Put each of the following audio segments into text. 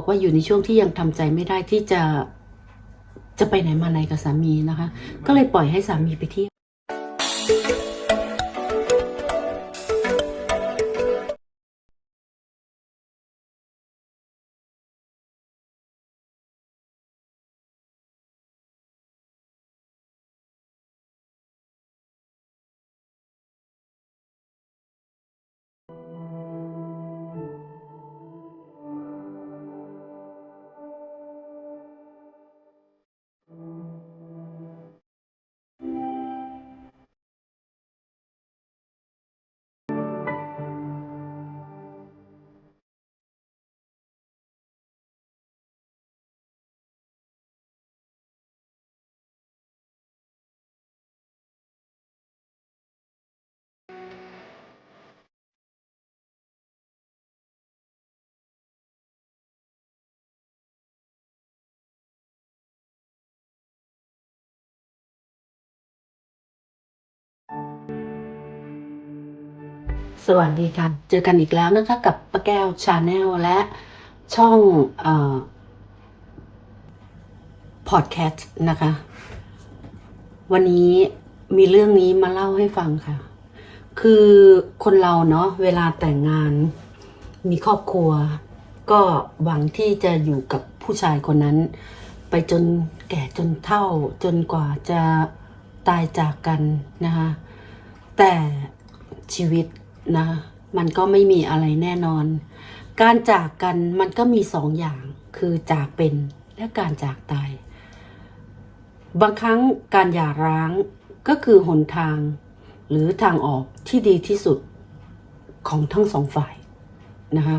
บอกว่าอยู่ในช่วงที่ยังทำใจไม่ได้ที่จะจะไปไหนมาไหนกับสามีนะคะ ก็เลยปล่อยให้สามีไปเที่ยว สวัสดีค่ะ เจอกันอีกแล้วนะคะ กับป้าแก้วชาแนลและช่องอ่อพอดแคสต์นะคะ วันนี้มีเรื่องนี้มาเล่าให้ฟังค่ะ คือคนเราเนาะเวลาแต่งงาน มีครอบครัว ก็หวังที่จะอยู่กับผู้ชายคนนั้น ไปจนแก่จนเฒ่าจนกว่าจะตายจากกันนะคะแต่ชีวิต นะมันก็ไม่มีอะไรแน่นอน การจากกันมันก็มีสองอย่างคือจากเป็นและการจากตาย บางครั้งการหย่าร้างก็คือหนทาง หรือทางออกที่ดีที่สุดของทั้งสองฝ่ายนะคะ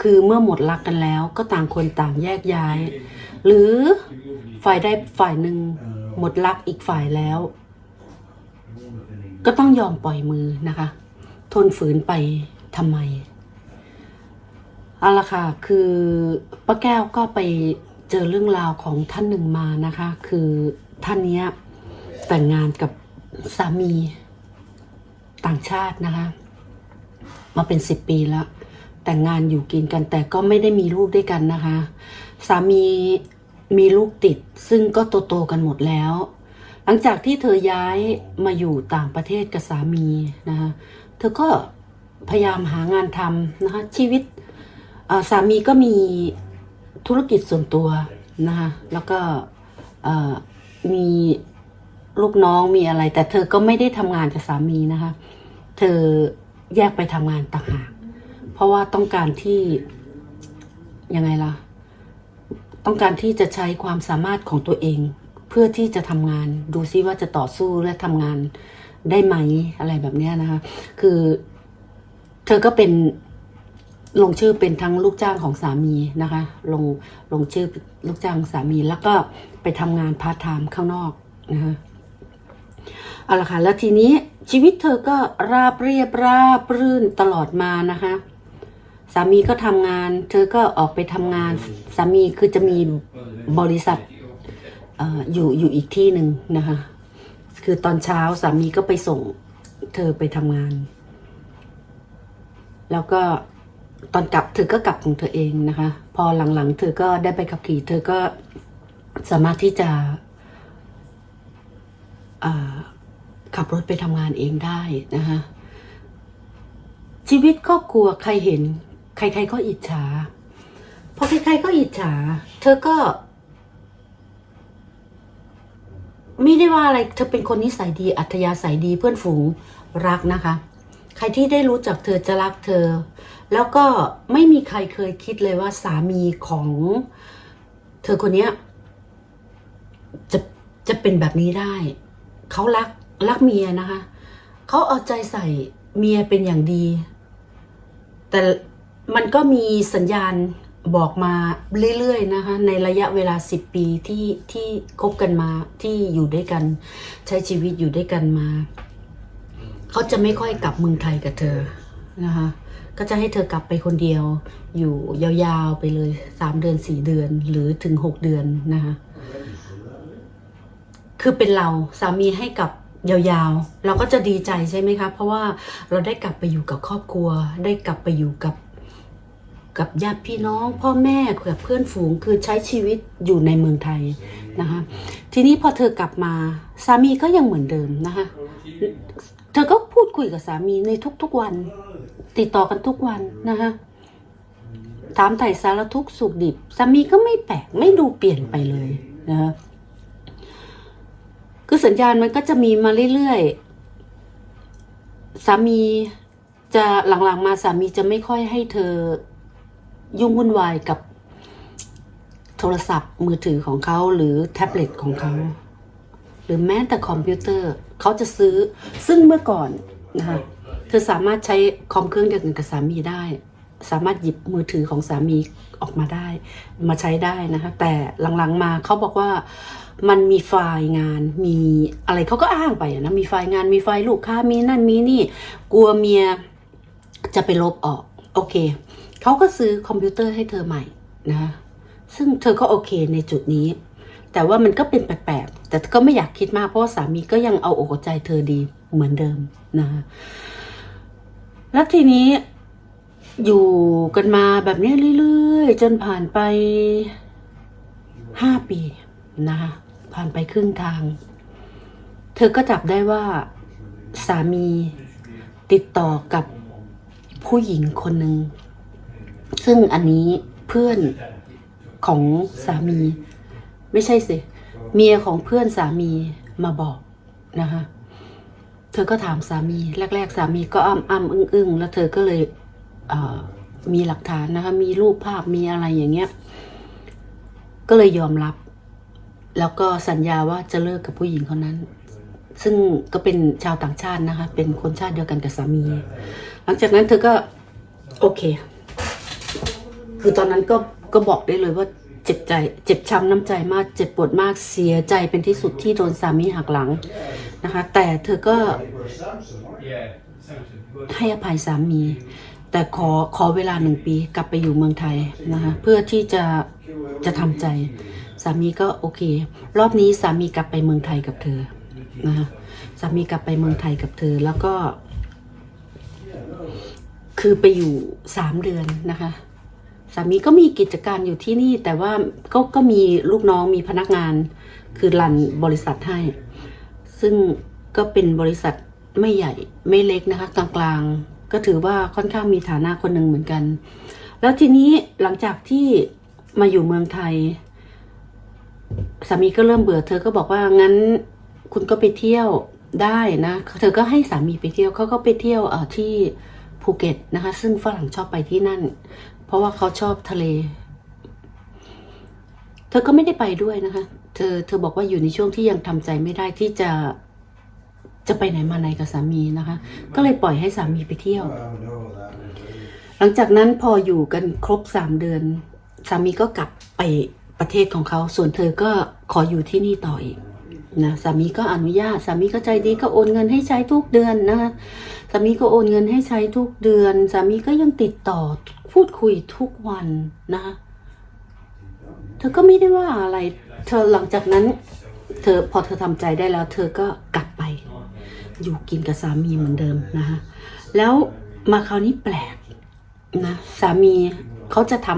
คือเมื่อหมดรักกันแล้วก็ต่างคนต่างแยกย้าย หรือฝ่ายใดฝ่ายหนึ่งหมดรักอีกฝ่ายแล้ว ก็ต้องยอมปล่อยมือนะคะ ทนฝืนไปทำไมเอาละค่ะคือป้าแก้วก็ไปเจอเรื่องราวของท่านหนึ่งมานะคะ คือท่านนี้แต่งงานกับสามีต่างชาตินะคะ มาเป็นสิบปีแล้วแต่งงานอยู่กินกันแต่ก็ไม่ได้มีลูกด้วยกันนะคะ สามีมีลูกติดซึ่งก็โตๆกันหมดแล้ว หลังจากที่เธอย้ายมาอยู่ต่างประเทศกับสามีนะคะ เธอก็พยายามหางานทำนะคะ ชีวิตสามีก็มีธุรกิจส่วนตัวนะคะแล้วก็มีลูกน้องมีอะไร แต่เธอก็ไม่ได้ทำงานกับสามีนะคะ เธอแยกไปทำงานต่างหากเพราะว่าต้องการที่ยังไงล่ะ ต้องการที่จะใช้ความสามารถของตัวเอง เพื่อที่จะทำงาน ดูซิว่าจะต่อสู้และทำงาน ได้ไหมอะไรแบบเนี้ยนะคะ คือ เธอก็เป็นลงชื่อเป็นทั้งลูกจ้างของสามีนะคะ ลงลงชื่อลูกจ้างสามีแล้วก็ไปทำงานพาร์ทไทม์ข้างนอกนะคะเอาละค่ะแล้วทีนี้ชีวิตเธอก็ราบเรียบราบรื่นตลอดมานะคะ สามีก็ทำงาน เธอก็ออกไปทำงานสามีคือจะมีบริษัทอออยู่อยู่อีกที่หนึ่งนะคะ คือตอนเช้าสามีก็ไปส่ง เธอไปทำงาน แล้วก็ตอนกลับเธอก็กลับของเธอเองนะคะ พอหลังๆ เธอก็ได้ไปขับขี่ เธอก็สามารถที่จะขับรถไปทำงานเองได้นะคะชีวิตครอบครัวใครเห็น ใครๆก็อิจฉาพอใครๆก็อิจฉา เธอก็ ไม่ได้ว่าอะไรเธอเป็นคนนิสัยดีอัธยาศัยดีเพื่อนฝูงรักนะคะ ใครที่ได้รู้จักเธอจะรักเธอ แล้วก็ไม่มีใครเคยคิดเลยว่าสามีของเธอคนนี้จะจะเป็นแบบนี้ได้ เขารักรักเมียนะคะ เขาเอาใจใส่เมียเป็นอย่างดี แต่มันก็มีสัญญาณ บอกมาเรื่อยๆนะคะ ในระยะเวลา 10 ปีที่ที่คบกันมาที่อยู่ด้วยกัน ใช้ชีวิตอยู่ด้วยกันมา เขาจะไม่ค่อยกลับเมืองไทยกับเธอนะคะ ก็จะให้เธอกลับไปคนเดียว อยู่ยาวๆไปเลยสามเดือนสี่เดือนหรือถึงหกเดือนนะคะ คือเป็นเราสามีให้กลับยาวๆ เราก็จะดีใจใช่ไหมคะเพราะว่าเราได้กลับไปอยู่กับครอบครัว ได้กลับไปอยู่กับ กับญาติพี่น้อง พ่อแม่กับเพื่อนฝูงคือใช้ชีวิตอยู่ในเมืองไทยนะคะทีนี้พอเธอกลับมาสามีก็ยังเหมือนเดิมนะคะเธอก็พูดคุยกับสามีในทุกๆวัน ติดต่อกันทุกวันนะคะถามไถ่สารทุกสุขดิบสามีก็ไม่แปลกไม่ดูเปลี่ยนไปเลยนะคะคือสัญญาณมันก็จะมีมาเรื่อยๆสามีจะหลังๆมาสามีจะไม่ค่อยให้เธอ ยุ่งวุ่นวายกับโทรศัพท์มือถือของเขาหรือแท็บเล็ตของเขา หรือแม้แต่คอมพิวเตอร์เขาจะซื้อ ซึ่งเมื่อก่อนนะคะเธอสามารถใช้คอมเครื่องเดียวกันกับสามีได้ สามารถหยิบมือถือของสามีออกมาได้ มาใช้ได้นะคะ แต่หลังๆมาเขาบอกว่ามันมีไฟล์งานมีอะไรเขาก็อ้างไปนะมีไฟล์งานมีไฟล์ลูกค้ามีนั่นมีนี่ กลัวเมียจะไปลบออก โอเค เขาก็ซื้อคอมพิวเตอร์ให้เธอใหม่นะ ซึ่งเธอก็โอเคในจุดนี้ แต่ว่ามันก็เป็นแปลกๆ แต่ก็ไม่อยากคิดมากเพราะว่าสามีก็ยังเอาอกใจเธอดีเหมือนเดิมนะคะแล้วทีนี้อยู่กันมาแบบนี้เรื่อยๆ จนผ่านไปห้าปีนะคะผ่านไปครึ่งทาง เธอก็จับได้ว่าสามีติดต่อกับผู้หญิงคนหนึ่ง ซึ่งอันนี้เพื่อนของสามี ไม่ใช่สิเมียของเพื่อนสามีมาบอกนะคะเธอก็ถามสามีแรก ๆ สามีก็อ้ำอ้ำอึ้งอึ้งแล้วเธอก็เลยเมีหลักฐานนะคะ มีรูปภาพมีอะไรอย่างเงี้ย ก็เลยยอมรับ แล้วก็สัญญาว่าจะเลิกกับผู้หญิงคนนั้น ซึ่งก็เป็นชาวต่างชาตินะคะ เป็นคนชาติเดียวกันกับสามี หลังจากนั้นเธอก็ โอเค คือตอนนั้นก็ก็บอกได้เลยว่าเจ็บใจ เจ็บช้ำน้ำใจมาก เจ็บปวดมากเสียใจเป็นที่สุดที่โดนสามีหักหลังนะคะ แต่เธอก็ให้อภัยสามี แต่ขอขอเวลาหนึ่งปีกลับไปอยู่เมืองไทยนะคะเพื่อที่จะจะทำใจ สามีก็โอเค รอบนี้สามีกลับไปเมืองไทยกับเธอนะคะสามีกลับไปเมืองไทยกับเธอแล้วก็ คือไปอยู่สามเดือนนะคะ สามีก็มีกิจการอยู่ที่นี่ แต่ว่าก็ก็มีลูกน้องมีพนักงาน คือรันบริษัทให้ ซึ่งก็เป็นบริษัทไม่ใหญ่ไม่เล็กนะคะกลางๆ ก็ถือว่าค่อนข้างมีฐานะคนหนึ่งเหมือนกัน แล้วทีนี้หลังจากที่มาอยู่เมืองไทยสามีก็เริ่มเบื่อเธอก็บอกว่างั้นคุณก็ไปเที่ยวได้นะ เธอก็ให้สามีไปเที่ยวเขาก็ไปเที่ยวที่ภูเก็ตนะคะ ซึ่งฝรั่งชอบไปที่นั่น ราะว่าเขาชอบทะเล เธอก็ไม่ได้ไปด้วยนะคะ เธอเธอบอกว่าอยู่ในช่วงที่ยังทำใจไม่ได้ที่จะจะไปไหนมาไหนกับสามีนะคะ ก็เลยปล่อยให้สามีไปเที่ยว หลังจากนั้นพออยู่กันครบสามเดือน สามีก็กลับไปประเทศของเขา ส่วนเธอก็ขออยู่ที่นี่ต่ออีกนะสามีก็อนุญาต สามีก็ใจดีก็โอนเงินให้ใช้ทุกเดือนนะคะามีก็โอนเงินให้ใช้ทุกเดือน สามีก็ยังติดต่อพูดคุยทุกวันนะคะเธอก็ไม่ได้ว่าอะไร เธอหลังจากนั้น เธอพอเธอทำใจได้แล้ว เธอก็กลับไป อยู่กินกับสามีเหมือนเดิมนะคะแล้วมาคราวนี้แปลกนะสามีเขาจะท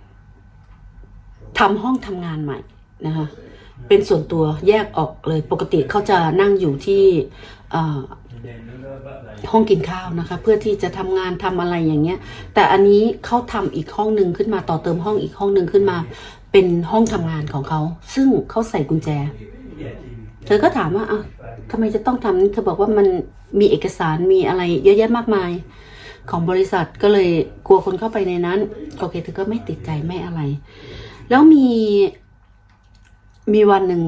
ำทำห้องทำงานใหม่นะคะ เป็นส่วนตัวแยกออกเลยปกติเขาจะนั่งอยู่ที่ห้องกินข้าวนะคะ เพื่อที่จะทำงานทำอะไรอย่างเงี้ย แต่อันนี้เขาทำอีกห้องหนึ่งขึ้นมาต่อเติมห้องอีกห้องหนึ่งขึ้นมา เป็นห้องทำงานของเขาซึ่งเขาใส่กุญแจ เธอก็ถามว่าอะทำไมจะต้องทำเธอบอกว่ามันมีเอกสารมีอะไรเยอะแยะมากมาย ของบริษัทก็เลยกลัวคนเข้าไปในนั้นโอเคเธอก็ไม่ติดใจไม่อะไร แล้วมี มีวันหนึ่ง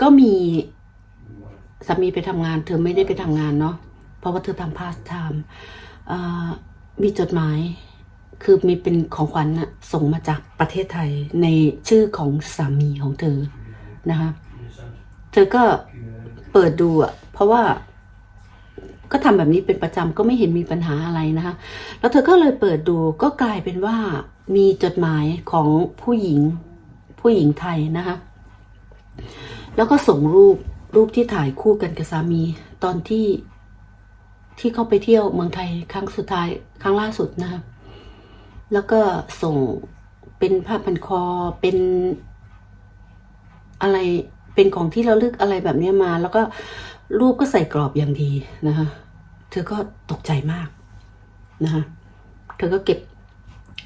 ก็มีสามีไปทำงาน เธอไม่ได้ไปทำงานเนาะเพราะว่าเธอทำพาสไทม์มีจดหมายคือมีเป็นของขวัญนะส่งมาจากประเทศไทยในชื่อของสามีของเธอนะคะเธอก็เปิดดูอะเพราะว่าก็ทำแบบนี้เป็นประจำก็ไม่เห็นมีปัญหาอะไรนะคะ แล้วเธอก็เลยเปิดดูก็กลายเป็นว่ามีจดหมายของผู้หญิง ผู้หญิงไทยนะคะ แล้วก็ส่งรูปรูปที่ถ่ายคู่กันกับสามี ตอนที่ที่เขาไปเที่ยวเมืองไทยครั้งสุดท้ายครั้งล่าสุดนะคะแล้วก็ส่งเป็นผ้าพันคอเป็นอะไรเป็นของที่เราลึกอะไรแบบนี้มา แล้วก็รูปก็ใส่กรอบอย่างดีนะคะเธอก็ตกใจมากนะคะเธอก็เก็บ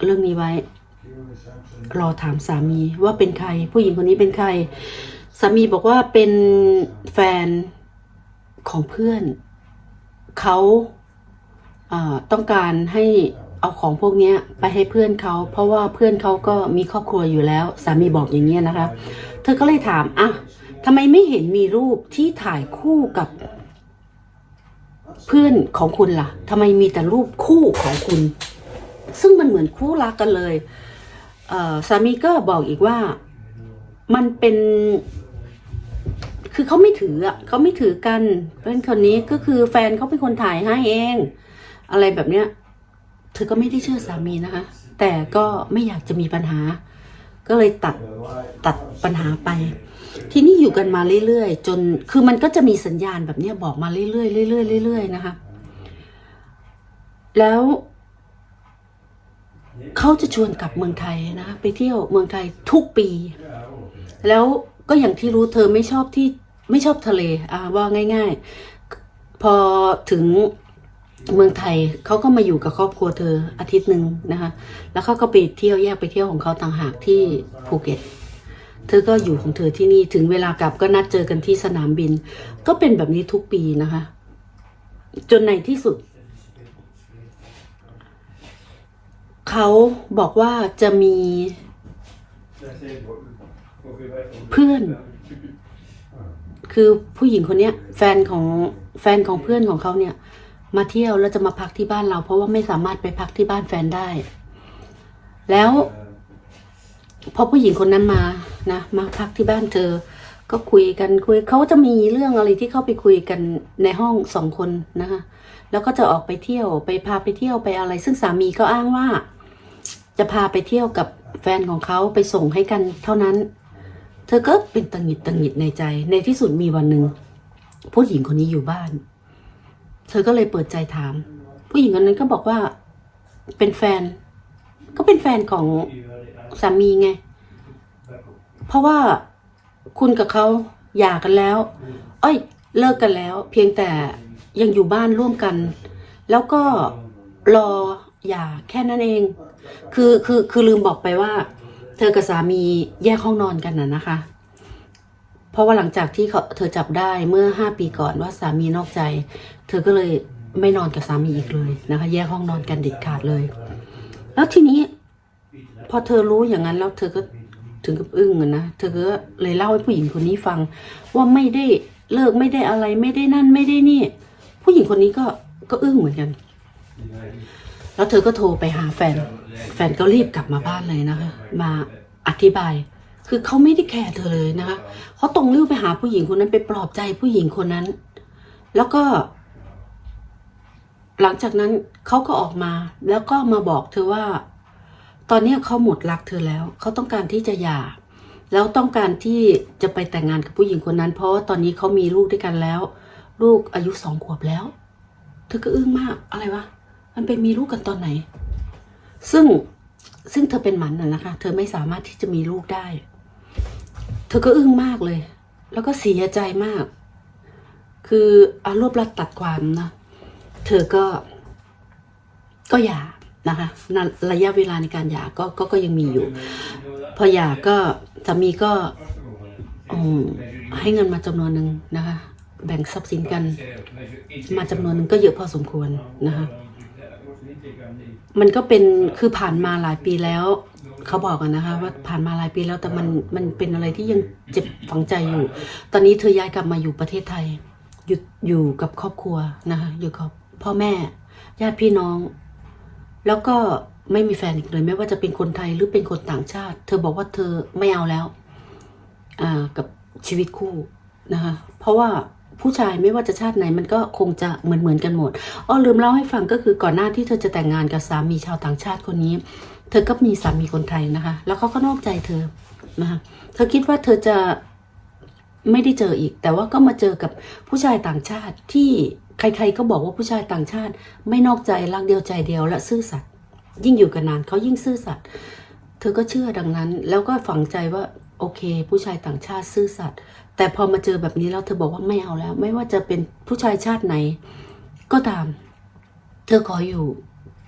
เรื่องนี้ไว้ รอถามสามีว่าเป็นใคร ผู้หญิงคนนี้เป็นใคร สามีบอกว่าเป็นแฟนของเพื่อน เขาต้องการให้เอาของพวกนี้ไปให้เพื่อนเขาเพราะว่าเพื่อนเขาก็มีครอบครัวอยู่แล้ว สามีบอกอย่างเงี้นะคะ เธอก็เลยถามอะทำไมไม่เห็นมีรูปที่ถ่ายคู่กับเพื่อนของคุณล่ะทำไมมีแต่รูปคู่ของคุณ ซึ่งมันเหมือนคู่รักกันเลย สามีก็บอกอีกว่ามันเป็นคือเขาไม่ถืออะเขาไม่ถือกันเพื่อนคนนี้ก็คือแฟนเขาเป็นคนถ่ายให้เอง อะไรแบบเนี้ย เธอก็ไม่ได้เชื่อสามีนะคะ แต่ก็ไม่อยากจะมีปัญหา ก็เลยตัดตัดปัญหาไป ทีนี้อยู่กันมาเรื่อยๆจนคือมันก็จะมีสัญญาณแบบเนี้ยบอกมาเรื่อยๆเรื่อยๆเรื่อยๆนะคะ แล้ว เขาจะชวนกลับเมืองไทยนะ ไปเที่ยวเมืองไทยทุกปี แล้วก็อย่างที่รู้เธอไม่ชอบที่ไม่ชอบทะเลอ่าว่าง่าย ๆ พอถึงเมืองไทยเขาก็มาอยู่กับครอบครัวเธออาทิตย์หนึ่งนะคะ แล้วเขาก็ไปเที่ยวแยกไปเที่ยวของเขาต่างหากที่ภูเก็ต เธอก็อยู่ของเธอที่นี่ถึงเวลากลับก็นัดเจอกันที่สนามบิน ก็เป็นแบบนี้ทุกปีนะคะ จนในที่สุด เขาบอกว่าจะมีเพื่อน คือผู้หญิงคนเนี้ย แฟนของแฟนของเพื่อนของเขาเนี่ย มาเที่ยวแล้วจะมาพักที่บ้านเรา เพราะว่าไม่สามารถไปพักที่บ้านแฟนได้ แล้วพอผู้หญิงคนนั้นมานะมาพักที่บ้านเธอ ก็คุยกันคุยเขาจะมีเรื่องอะไรที่เข้าไปคุยกันในห้องสองคนนะคะแล้วก็จะออกไปเที่ยวไปพาไปเที่ยวไปอะไร ซึ่งสามีก็อ้างว่า จะพาไปเที่ยวกับแฟนของเขาไปส่งให้กันเท่านั้น เธอก็เป็นตังหิดตังหงิดในใจ ในที่สุดมีวันหนึ่งผู้หญิงคนนี้อยู่บ้าน เธอก็เลยเปิดใจถาม ผู้หญิงคนนั้นก็บอกว่า เป็นแฟน ก็เป็นแฟนของสามีไง เพราะว่าคุณกับเขาหย่ากันแล้ว เอ้ย เลิกกันแล้ว เพียงแต่ยังอยู่บ้านร่วมกัน แล้วก็รอหย่าแค่นั้นเอง คือคือคือลืมบอกไปว่า เธอกับสามีแยกห้องนอนกันน่ะนะคะ เพราะว่าหลังจากที่เขาเธอจับได้เมื่อห้าปีก่อนว่าสามีนอกใจ เธอก็เลยไม่นอนกับสามีอีกเลยนะคะ แยกห้องนอนกันเด็ดขาดเลย แล้วทีนี้ พอเธอรู้อย่างนั้นแล้วเธอก็ถึงกับอึ้งนะ เธอก็เลยเล่าให้ผู้หญิงคนนี้ฟัง ว่าไม่ได้เลิกไม่ได้อะไรไม่ได้นั่นไม่ได้นี่ ผู้หญิงคนนี้ก็ก็อึ้งเหมือนกัน แล้วเธอก็โทรไปหาแฟน แฟนก็รีบกลับมาบ้านเลยนะคะ มาอธิบาย คือเขาไม่ได้แคร์เธอเลยนะคะเขาตรงริ้วไปหาผู้หญิงคนนั้นไปปลอบใจผู้หญิงคนนั้น แล้วก็ หลังจากนั้นเขาก็ออกมา แล้วก็มาบอกเธอว่า ตอนนี้เขาหมดรักเธอแล้วเขาต้องการที่จะหย่าแล้วต้องการที่จะไปแต่งงานกับผู้หญิงคนนั้น เพราะว่าตอนนี้เขามีลูกด้วยกันแล้ว ลูกอายุสองขวบแล้ว เธอก็อึ้งมากอะไรวะมันไปมีลูกกันตอนไหน ซึ่งซึ่งเธอเป็นหมันน่ะนะคะ เธอไม่สามารถที่จะมีลูกได้ เธอก็อึ้งมากเลย แล้วก็เสียใจมาก คืออารวบรัดตัดความนะ เธอก็ ก็หย่านะคะนนระยะเวลาในการหย่าก็ก็ก็ยังมีอยู่ พอหย่าก็สามีก็ให้เงินมาจำนวนหนึ่งนะคะ แบ่งทรัพย์สินกัน มาจำนวนหนึ่งก็เยอะพอสมควรนะคะ มันก็เป็นคือผ่านมาหลายปีแล้ว เขาบอกกันนะคะ ว่าผ่านมาหลายปีแล้วแต่มันมันเป็นอะไรที่ยังเจ็บฝังใจอยู่ ตอนนี้เธอย้ายกลับมาอยู่ประเทศไทย อยู่อยู่กับครอบครัวนะคะ อยู่กับพ่อแม่ญาติพี่น้อง แล้วก็ไม่มีแฟนอีกเลยไม่ว่าจะเป็นคนไทยหรือเป็นคนต่างชาติ เธอบอกว่าเธอไม่เอาแล้ว อ่ากับชีวิตคู่นะคะ เพราะว่า ผู้ชายไม่ว่าจะชาติไหนมันก็คงจะเหมือนเหมือนกันหมดอ้อลืมเล่าให้ฟังก็คือก่อนหน้าที่เธอจะแต่งงานกับสามีชาวต่างชาติคนนี้ เธอก็มีสามีคนไทยนะคะ แล้วเขาก็นอกใจเธอนะคะเธอคิดว่าเธอจะไม่ได้เจออีก แต่ว่าก็มาเจอกับผู้ชายต่างชาติที่ใครๆก็บอกว่าผู้ชายต่างชาติ ไม่นอกใจรักเดียวใจเดียวและซื่อสัตย์ยิ่งอยู่กันนานเขายิ่งซื่อสัตย์เธอก็เชื่อดังนั้น แล้วก็ฝังใจว่าโอเค ผู้ชายต่างชาติซื่อสัตย์ แต่พอมาเจอแบบนี้แล้วเธอบอกว่าไม่เอาแล้ว ไม่ว่าจะเป็นผู้ชายชาติไหน ก็ตาม เธอขออยู่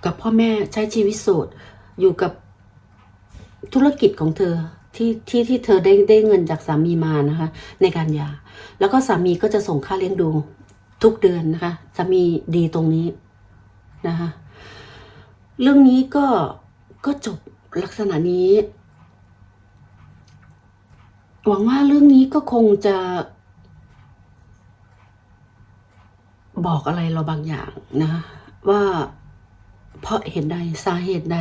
กับพ่อแม่ใช้ชีวิตโสดอยู่กับธุรกิจของเธอที่ที่ที่เธอได้ได้เงินจากสามีมานะคะ ในการหย่าแล้วก็สามีก็จะส่งค่าเลี้ยงดูทุกเดือนนะคะสามีดีตรงนี้นะคะ เรื่องนี้ก็ก็จบลักษณะนี้ หวังว่าเรื่องนี้ก็คงจะ บอกอะไรเราบางอย่างนะ ว่าเพราะเหตุใดสาเหตุใด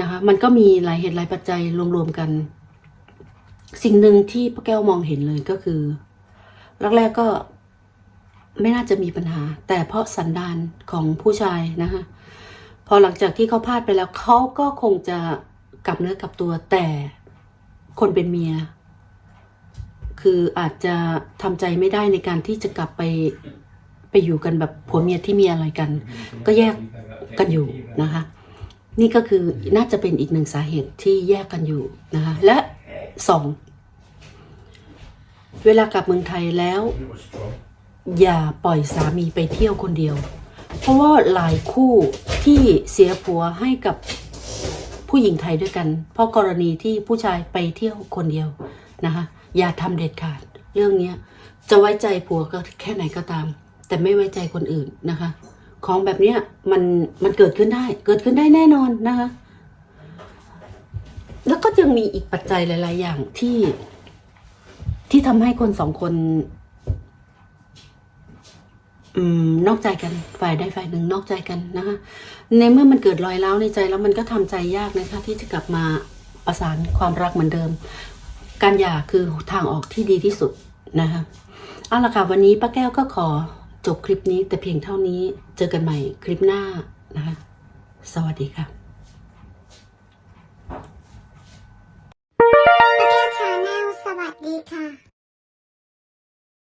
นะคะมันก็มีหลายเหตุหลายปัจจัยรวมๆกัน สิ่งหนึ่งที่ป้าแก้วมองเห็นเลยก็คือแรกๆก็ไม่น่าจะมีปัญหา แต่เพราะสันดานของผู้ชายนะคะพอหลังจากที่เขาพลาดไปแล้วเขาก็คงจะกลับเนื้อกลับตัวแต่ คนเป็นเมีย คืออาจจะทำใจไม่ได้ในการที่จะกลับไปไปอยู่กันแบบผัวเมียที่มีอะไรกัน ก็แยกกันอยู่นะคะ นี่ก็คือน่าจะเป็นอีกหนึ่งสาเหตุที่แยกกันอยู่นะคะและสองเวลากลับเมืองไทยแล้ว อย่าปล่อยสามีไปเที่ยวคนเดียว เพราะว่าหลายคู่ที่เสียผัวให้กับ ผู้หญิงไทยด้วยกัน เพราะกรณีที่ผู้ชายไปเที่ยวคนเดียวนะคะอย่าทำเด็ดขาด เรื่องเนี้ยจะไว้ใจผัวก็แค่ไหนก็ตาม แต่ไม่ไว้ใจคนอื่นนะคะ ของแบบเนี้ยมันมันเกิดขึ้นได้ เกิดขึ้นได้แน่นอนนะคะแล้วก็ยังมีอีกปัจจัยหลาย ๆ อย่างที่ที่ทำให้คนสองคน นอกใจกันฝ่ายใดฝ่ายหนึ่งนอกใจกันนะคะในเมื่อมันเกิดรอยเล้าในใจแล้วมันก็ทำใจยากนะคะที่จะกลับมาประสานความรักเหมือนเดิม การหย่าคือทางออกที่ดีที่สุดนะคะเอาละค่ะวันนี้ป้าแก้วก็ขอจบคลิปนี้แต่เพียงเท่านี้เจอกันใหม่คลิปหน้านะคะสวัสดีค่ะ